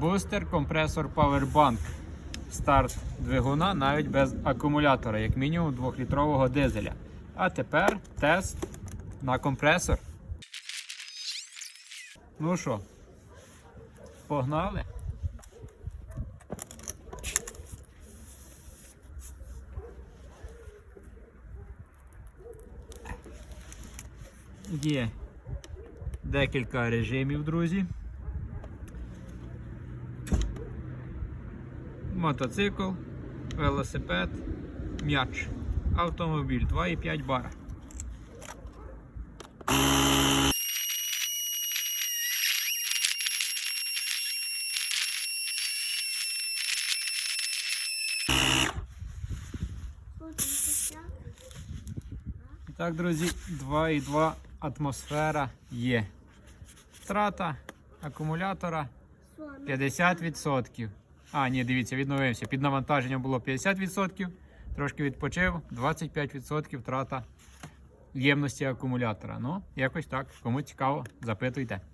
Бустер, компресор Powerbank. Старт двигуна навіть без акумулятора, як мінімум 2-літрового дизеля. А тепер тест на компресор. Ну що, погнали? Є декілька режимів, друзі. Мотоцикл, велосипед, м'яч, автомобіль 2,5 бара. І так, друзі, 2,2 атмосфера є. Втрата акумулятора 50%. А, ні, дивіться, відновився. Під навантаженням було 50%, трошки відпочив, 25% втрата ємності акумулятора. Ну, якось так. Кому цікаво, запитуйте.